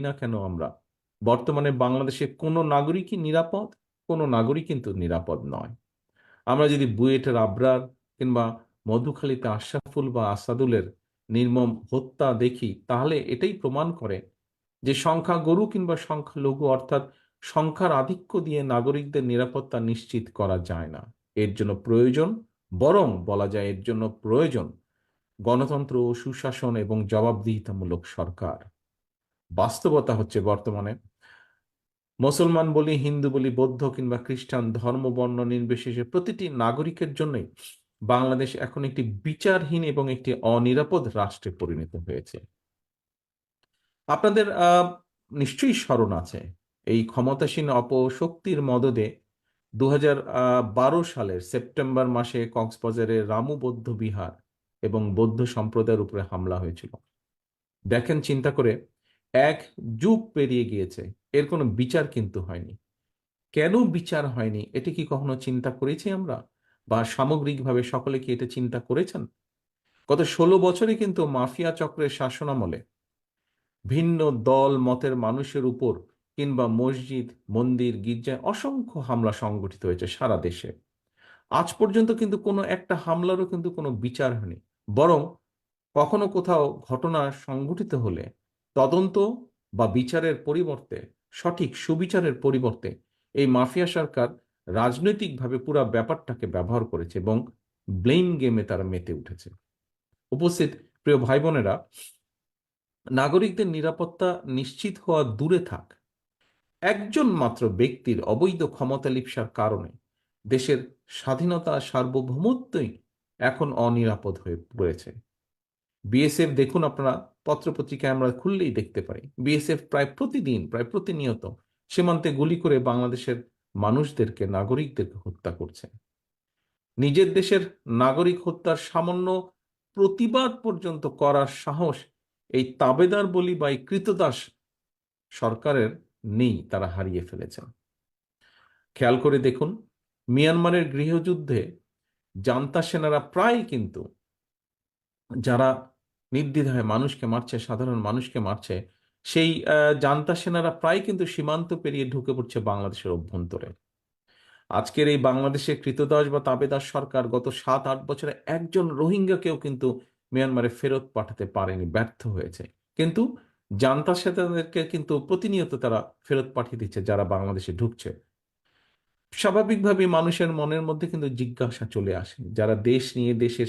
না কেন আমরা? বর্তমানে বাংলাদেশে কোনো নাগরিকই নিরাপদ, কোনো নাগরিক কিন্তু নিরাপদ নয়। আমরা যদি বুয়েটের আবরার কিংবা মধুখালীতে আশরাফুল বা আসাদুলের নির্মম হত্যা দেখি, তাহলে এটাই প্রমাণ করে যে সংখ্যা গরু কিংবা সংখ্যা লঘু অর্থাৎ সংখ্যার আধিক্য দিয়ে নাগরিকদের নিরাপত্তা নিশ্চিত করা যায় না। এর জন্য প্রয়োজন, বরং বলা যায় এর জন্য প্রয়োজন, গণতন্ত্র সুশাসন এবং জবাবদিহিতামূলক সরকার। বাস্তবতা হচ্ছে বর্তমানে। মুসলমান বলি, হিন্দু বলি, বৌদ্ধ কিংবা খ্রিস্টান ধর্ম, বর্ণ, নির্বিশেষে প্রতিটি নাগরিকের জন্যই বাংলাদেশ এখন একটি বিচারহীন এবং একটি অনিরাপদ রাষ্ট্রে পরিণত হয়েছে। আপনাদের নিশ্চয়ই স্মরণ আছে, এই ক্ষমতাসীন অপশক্তির মদদে দু সালের সেপ্টেম্বর মাসে কক্সবাজারে রামু বৌদ্ধ বিহার এবং বৌদ্ধ সম্প্রদায়ের উপরে হামলা হয়েছিল। দেখেন, চিন্তা করে এক যুগ পেরিয়ে গিয়েছে। এর কোনো বিচার কিন্তু হয়নি। কেন বিচার হয়নি? এটি কি কখনো চিন্তা করেছি আমরা? বা সামগ্রিকভাবে সকলে কি এটা চিন্তা করেছেন? গত ষোলো বছরে কিন্তু মাফিয়া চক্রের শাসনামলে ভিন্ন দল, মতের মানুষের উপর কিংবা মসজিদ, মন্দির, গির্জায় অসংখ্য হামলা সংগঠিত হয়েছে সারা দেশে। আজ পর্যন্ত কিন্তু কোনো একটা হামলারও কিন্তু কোনো বিচার হয়নি। বরং কখনো কোথাও ঘটনা সংঘটিত হলে তদন্ত বা বিচারের পরিবর্তে, সঠিক সুবিচারের পরিবর্তে এই মাফিয়া সরকার রাজনৈতিকভাবে পুরো ব্যাপারটাকে ব্যবহার করেছে এবং ব্লেম গেমে তারা মেতে উঠেছে। উপস্থিত প্রিয় ভাই বোনেরা নাগরিকদের নিরাপত্তা নিশ্চিত হওয়া দূরে থাক। একজন মাত্র ব্যক্তির অবৈধ ক্ষমতা লিপ্সার কারণে দেশের স্বাধীনতা সার্বভৌমত্বই এখন অনিরাপদ হয়ে পড়েছে। বিএসএফ দেখুন, আপনারা পত্রপত্রিকায় আমরা খুললেই দেখতে পাই বিএসএফ প্রায় প্রতিদিন, প্রায় প্রতিনিয়ত সীমান্তে গুলি করে বাংলাদেশের মানুষদেরকে, নাগরিকদেরকে হত্যা করছে। নিজের দেশের নাগরিক হত্যার সামান্য প্রতিবাদ পর্যন্ত করার সাহস এই তাবেদার বলি বা এই কৃতদাস সরকারের নেই, তারা হারিয়ে ফেলেছেন। খেয়াল করে দেখুন, মিয়ানমারের গৃহযুদ্ধে জান্তা সেনারা প্রায় কিন্তু যারা নির্দ্বিধায় মানুষকে মারছে, সাধারণ মানুষকে মারছে, সেই জান্তা সেনারা প্রায় কিন্তু সীমান্ত পেরিয়ে ঢুকে পড়ছে বাংলাদেশের অভ্যন্তরে। আজকের এই বাংলাদেশের কৃতদাস বা তাবেদাস সরকার গত সাত, আট বছরে একজন রোহিঙ্গাকেও কিন্তু মিয়ানমারে ফেরত পাঠাতে পারেনি, ব্যর্থ হয়েছে। কিন্তু জান্তা সেনাদেরকে কিন্তু প্রতিনিয়ত তারা ফেরত পাঠিয়ে দিচ্ছে যারা বাংলাদেশে ঢুকছে। স্বাভাবিকভাবে মানুষের মনের মধ্যে কিন্তু জিজ্ঞাসা চলে আসে, যারা দেশ নিয়ে দেশের